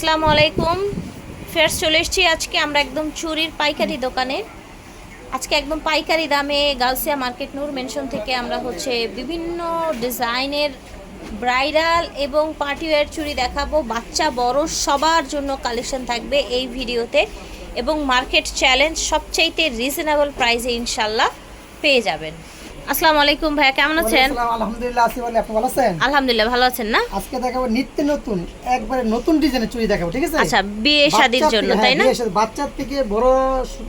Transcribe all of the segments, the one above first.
আসসালামু আলাইকুম। ফের চলে এসেছি আজকে আমরা একদম চুরির পাইকারি দোকানে। আজকে একদম পাইকারি দামে গাউসিয়া মার্কেট নূর মেনশন থেকে আমরা হচ্ছে বিভিন্ন ডিজাইনের ব্রাইডাল এবং পার্টিওয়্যার চুরি দেখাবো। বাচ্চা, বড়, সবার জন্য কালেকশন থাকবে এই ভিডিওতে এবং মার্কেট চ্যালেঞ্জ সবচাইতে রিজনেবল প্রাইসে ইনশাল্লাহ পেয়ে যাবেন। আসসালামু আলাইকুম ভাইয়া কেমন আছেন? আলহামদুলিল্লাহ আছি বলে আপনি ভালো আছেন? আলহামদুলিল্লাহ ভালো আছেন না? আজকে দেখাবো নিত্য নতুন একবারে নতুন ডিজাইনের চুড়ি দেখাবো ঠিক আছে? আচ্ছা বিয়ে শাদির জন্য তাই হ্যাঁ, না বাচ্চা বাচ্চার থেকে বড়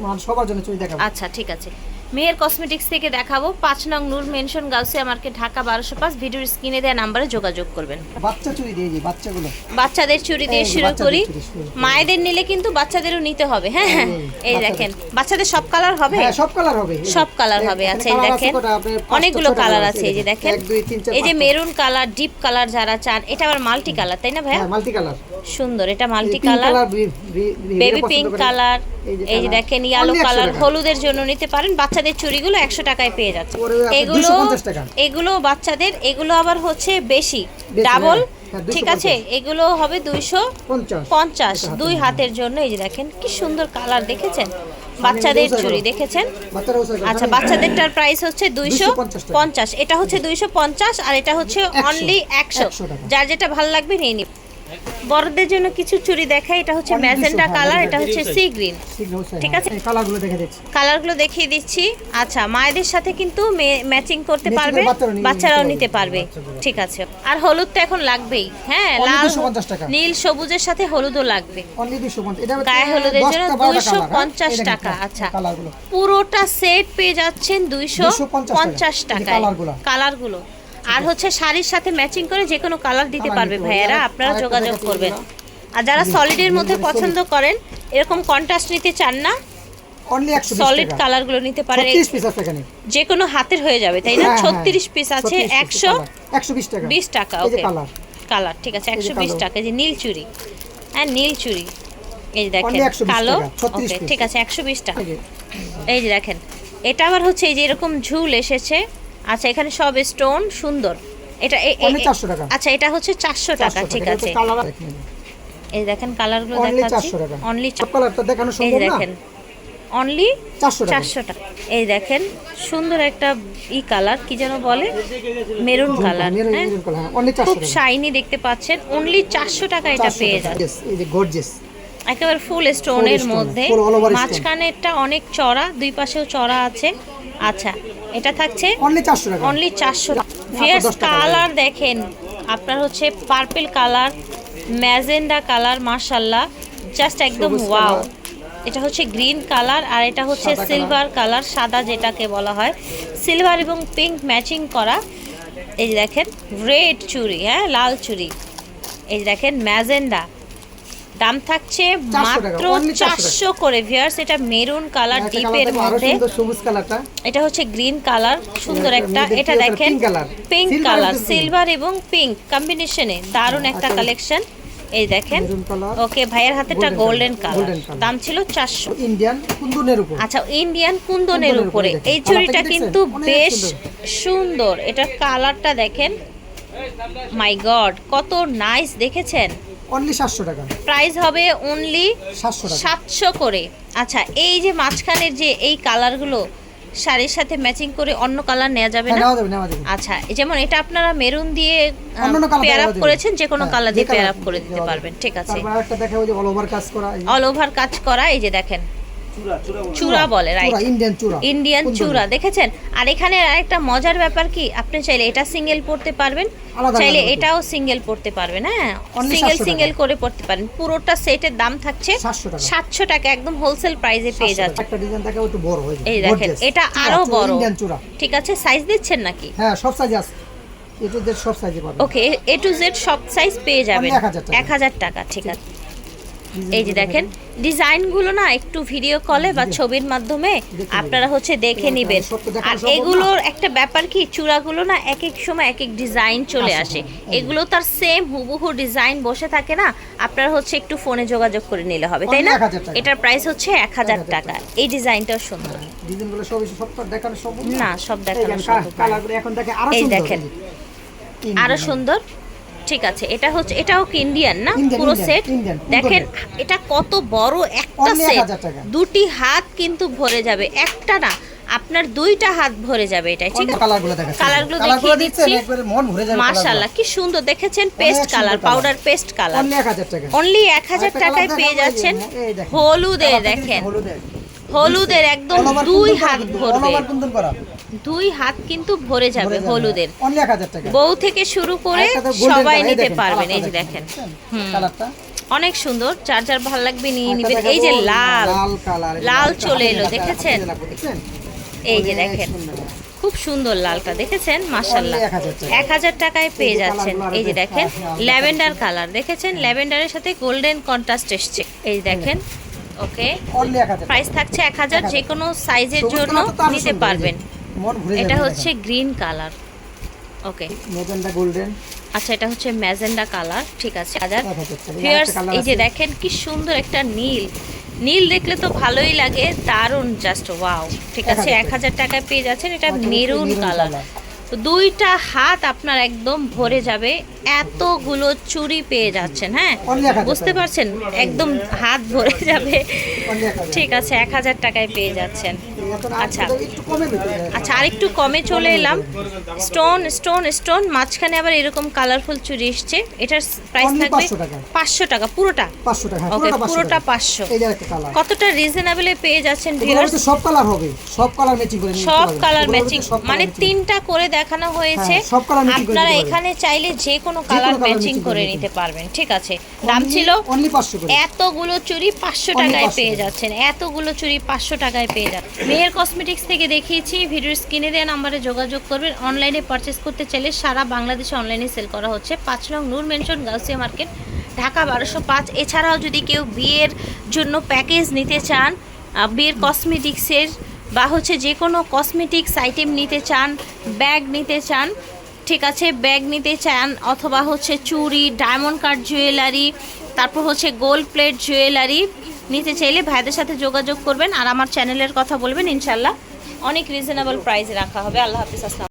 মানে সবার জন্য চুড়ি দেখাবো। আচ্ছা ঠিক আছে। মেয়ের কসমেটিক্স থেকে দেখাবো পাঁচ নং নূর মেনশন গাউসিয়া মার্কেট ঢাকা বারোশো পাঁচ ভিডিওর স্ক্রিনে দেওয়া নাম্বারে যোগাযোগ করবেন বাচ্চা চুড়ি দিয়ে বাচ্চাগুলো বাচ্চাদের চুরি দিয়ে শুরু করি। মায়েদের নিলে কিন্তু বাচ্চাদেরও নিতে হবে হ্যাঁ হ্যাঁ এই, দেখেন বাচ্চাদের সব কালার হবে হ্যাঁ সব কালার হবে সব কালার হবে আচ্ছা এই দেখেন অনেকগুলো কালার আছে এই যে দেখেন চার এই যে মেরুন কালার ডিপ কালার যারা চান এটা আবার মাল্টি কালার তাই না ভাইয়া হ্যাঁ মাল্টি কালার সুন্দর এটা multi colour baby pink colour এই যে। দেখেন ইয়েলো কালার হলুদের জন্য নিতে পারেন বাচ্চাদের চুড়িগুলো একশো টাকায় পেয়ে যাচ্ছে। এগুলো এগুলো বাচ্চাদের এগুলো আবার হচ্ছে বেশি বেশি, ডাবল হ্যাঁ, হ্যাঁ, ঠিক আছে? এগুলো হবে দুইশো পঞ্চাশ। দুই হাতের জন্য এই যে দেখেন কি সুন্দর কালার দেখেছেন? বাচ্চাদের চুড়ি দেখেছেন? আচ্ছা বাচ্চাদেরটার প্রাইস হচ্ছে দুইশো পঞ্চাশ এটা হচ্ছে দুইশো পঞ্চাশ আর এটা হচ্ছে অনলি একশো। যার যেটা ভালো লাগবে নিয়ে নিব বড়দের জন্য কিছু চুড়ি দেখাই এটা হচ্ছে Only 200, ম্যাজেন্টা হ্যাঁ, কালার এটা হচ্ছে সি গ্রিন ঠিক হ্যাঁ। আছে। কালারগুলো দেখে দিচ্ছি। কালারগুলো দেখিয়ে দিচ্ছি। আচ্ছা মায়েদের সাথে কিন্তু ম্যাচিং করতে পারবে বাচ্চারাও নিতে পারবে। ঠিক আছে। আর হলুদ তো এখন লাগবেই হ্যাঁ লাল নীল সবুজের সাথে হলুদও লাগবে। গায়ে হলুদের জন্য দুইশো হ্যাঁ? পঞ্চাশ টাকা আচ্ছা। পুরোটা সেট পেয়ে যাচ্ছেন দুইশো পঞ্চাশ টাকা। টাকায়। কালারগুলো। আর হচ্ছে শাড়ির সাথে ম্যাচিং করে যে কোনো কালার দিতে পারবে ভাইয়েরা আপনারা যোগাযোগ করবেন। আর যারা সলিডের মধ্যে পছন্দ করেন এরকম কন্ট্রাস্ট নিতে চান না সলিড কালারগুলো নিতে পারেন। যে কোনো হাতের হয়ে যাবে তাই না? হ্যাঁ, হ্যাঁ। ছত্রিশ পিস আছে একশো বিশ টাকা। ওকে কালার কালার ঠিক আছে একশো বিশ টাকা যে নীল চুড়ি। হ্যাঁ নীল চুড়ি। এই যে দেখেন কালো ওকে ঠিক আছে একশো বিশ টাকা। এই যে দেখেন এটা আবার হচ্ছে এই যে এরকম ঝুল এসেছে আচ্ছা এখানে সব স্টোন সুন্দর। এটা এ- এ- 400 টাকা। আচ্ছা এটা হচ্ছে চারশো টাকা ঠিক আছে। এই দেখেন কালারগুলো অনলি দেখাচ্ছি। অনলি সব কালারটা দেখানো এই সম্ভব না? দেখেন। অনলি চারশো টাকা। এই দেখেন সুন্দর একটা ই কালার কি যেন বলে? মেরুন কালার মেরুন হ্যাঁ? কালার অনলি খুব শাইনি দেখতে পাচ্ছেন। অনলি চারশো টাকা এটা পেয়ে। যাচ্ছে একেবারে ফুল স্টোনের মধ্যে। মাঝখানেরটা অনেক চড়া দুই পাশেও চড়া আছে। আচ্ছা এটা থাকছে অনলি চারশো টাকা। অনলি চারশো ফিয়ার্স কালার দেখেন আপনার হচ্ছে পার্পেল কালার ম্যাজেন্ডা কালার মার্শাল্লাহ জাস্ট একদম ওয়াও এটা হচ্ছে গ্রিন কালার আর এটা হচ্ছে সিলভার কালার সাদা যেটাকে বলা হয়। সিলভার এবং পিঙ্ক ম্যাচিং করা। এই যে দেখেন রেড চুড়ি হ্যাঁ লাল চুড়ি এই যে দেখেন ম্যাজেন্ডা দাম থাকছে মাত্র চারশো করে ভিয়ার্স এটা মেরুন কালার ডিপের মধ্যে। এটা হচ্ছে গ্রিন কালার সুন্দর একটা এটা দেখেন পিঙ্ক কালার সিলভার এবং পিঙ্ক কম্বিনেশনে দারুণ একটা আচ্ছা। কালেকশন এই দেখেন ওকে ভাইয়ের হাতেটা গোল্ডেন কালার দাম ছিল চারশো। ইন্ডিয়ান কুন্দনের উপর। আচ্ছা ইন্ডিয়ান কুন্দনের উপরে এই চুড়িটা কিন্তু বেশ সুন্দর। সুন্দর। এটার কালারটা দেখেন। মাই গড কত নাইস দেখেছেন? অনলি সাতশো টাকা। প্রাইস হবে অনলি সাতশো টাকা। সাতশো করে। আচ্ছা এই যে মাঝখানের যে এই কালারগুলো শাড়ির সাথে ম্যাচিং করে অন্য কালার নেওয়া যাবে হ্যাঁ, না? আচ্ছা যেমন এটা আপনারা মেরুন দিয়ে পেয়ার আপ করেছেন যে কোনো হ্যাঁ, কালার দিয়ে পেয়ার আপ করে দিতে পারবেন ঠিক আছে। অল ওভার কাজ করা এই যে দেখেন। চূড়া বলে। রাইট ইন্ডিয়ান চূড়া ইন্ডিয়ান চূড়া। দেখেছেন? আর এখানে আরেকটা মজার ব্যাপার কি আপনি চাইলে এটা সিঙ্গেল পড়তে পারবেন চাইলে এটাও সিঙ্গেল পড়তে পারবেন হ্যাঁ? সিঙ্গেল সিঙ্গেল করে পড়তে পারেন। পুরোটা সেটের দাম থাকছে সাতশো টাকা। একদম হোলসেল প্রাইসে পেয়ে যাচ্ছে একটা ডিজাইন দেখা একটু বড় হয়ে এই দেখেন এটা আরও বড়। ইন্ডিয়ান ঠিক আছে সাইজ দিচ্ছেন নাকি? হ্যাঁ সব সাইজ আছে। এটু জেড সব সাইজে পাবেন। ওকে এ টু জেড সব সাইজ পেয়ে যাবেন। 1000 এক হাজার টাকা ঠিক আছে। এই যে দেখেন ডিজাইনগুলো না একটু ভিডিও কলে বা ছবির মাধ্যমে আপনারা হচ্ছে দেখে নেবেন। আর এগুলোর একটা ব্যাপার কি চূড়াগুলো না এক এক সময় এক এক ডিজাইন চলে আসে, হ্যাঁ, এগুলো তার সেম হুবহু ডিজাইন বসে থাকে না আপনারা হচ্ছে একটু ফোনে যোগাযোগ করে নিলে হবে তাই না? এটার প্রাইস হচ্ছে এক হাজার টাকা। এই ডিজাইনটাও সুন্দর। সম্ভব না। সব দেখানো এই দেখেন। আরও সুন্দর। ঠিক আছে এটা হচ্ছে এটাও কি ইন্ডিয়ান না? পুরো সেট দেখেন এটা কত বড় একটা সেট দুটি হাত কিন্তু ভরে যাবে। একটা না আপনার দুইটা হাত ভরে যাবে এটাই ঠিক আছে? কালারগুলো দেখিয়ে দিচ্ছি। একবারে মন ভরে যাবে মাশাআল্লাহ কি সুন্দর দেখেছেন? Paste colour powder paste colour only 1000 টাকা। অনলি এক হাজার আরেকটা টাকায় পেয়ে যাচ্ছেন এই দেখেন। হলুদের একদম দুই হাত ভরবে। দুই হাত কিন্তু ভরে যাবে হলুদের। অনলি 1000 টাকা। বউ থেকে শুরু করে সবাই নিতে পারবেন এই যে দেখেন। অনেক সুন্দর যার যার ভালো লাগবে নিয়ে নেবেন এই যে লাল লাল চলে এলো, দেখেছেন? এই যে দেখেন। খুব সুন্দর লালটা দেখেছেন? মাশাল্লাহ Only 1000 টাকা। এক হাজার টাকায় পেয়ে যাচ্ছেন। এই যে দেখেন। দেখেন, হ্যাঁ, ল্যাভেন্ডার কালার দেখেছেন? ল্যাভেন্ডারের সাথে গোল্ডেন কন্ট্রাস্ট এসছে। এই যে দেখেন ওকে? অনলি 1000 প্রাইস থাকছে এক হাজার যে কোনো সাইজের জন্য নিতে। পারবেন। এটা হচ্ছে green colour okay. Magenta golden আচ্ছা এটা হচ্ছে ম্যাজেন্ডা কালার ঠিক আছে হাজার। 1000 টাকা। এই যে দেখেন কি সুন্দর একটা নীল। নীল দেখলে তো ভালোই লাগে দারুণ জাস্ট ওয়াও ঠিক আছে 1000 এক হাজার টাকায় পেয়ে যাচ্ছেন এটা মেরুন মেরুন কালার দুইটা হাত আপনার একদম ভরে যাবে। এতগুলো চুরি পেয়ে যাচ্ছেন হ্যাঁ? বুঝতে পারছেন? একদম হাত ভরে যাবে। ঠিক আছে এক হাজার টাকায় পেয়ে যাচ্ছেন। আচ্ছা। আচ্ছা একটু কমে আচ্ছা আরেকটু কমে চলে এলাম। স্টোন স্টোন স্টোন মাঝখানে আবার এরকম কালারফুল চুড়ি এসছে। এটার প্রাইস থাকবে পাঁচশো টাকা পুরোটা? 500 টাকা হ্যাঁ, ওকে পুরোটা 500 পুরোটা। পাঁচশো। কতটা রিজনেবলে পেয়ে যাচ্ছেন সব কালার হবে। সব কালার ম্যাচিং করে সব কালার ম্যাচিং মানে তিনটা করে দেখানো হয়েছে। হ্যাঁ, করে আপনারা এখানে চাইলে যে কোনো কালার ম্যাচিং করে নিতে পারবেন। ঠিক আছে? দাম ছিল অনলি 500 করে। এতগুলো চুড়ি পাঁচশো টাকায় পেয়ে যাচ্ছেন। এতগুলো চুড়ি পাঁচশো টাকায় পেয়ে যাচ্ছেন। মেয়ের কসমেটিক্স থেকে দেখিয়েছি, ভিডিওর স্ক্রিনে দেওয়া নাম্বারে যোগাযোগ করবেন। অনলাইনে পারচেস করতে চাইলে সারা বাংলাদেশে অনলাইনে সেল করা হচ্ছে। পাঁচ নং নূর মেনশন গাউসিয়া মার্কেট ঢাকা বারোশো পাঁচ। এছাড়াও যদি কেউ বিয়ের জন্য প্যাকেজ নিতে চান বিয়ের কসমেটিক্সের বা হচ্ছে যে কোনো কসমেটিক্স আইটেম নিতে চান ব্যাগ নিতে চান, ঠিক আছে ব্যাগ নিতে চান, অথবা হচ্ছে চুড়ি ডায়মন্ড কাট জুয়েলারি তারপর হচ্ছে গোল্ড প্লেট জুয়েলারি নিতে চাইলে ভাইদের সাথে যোগাযোগ করবেন আর আমার চ্যানেলের কথা বলবেন ইনশাল্লাহ অনেক রিজনেবল প্রাইস রাখা হবে। আল্লাহ হাফিজ, আসসালাম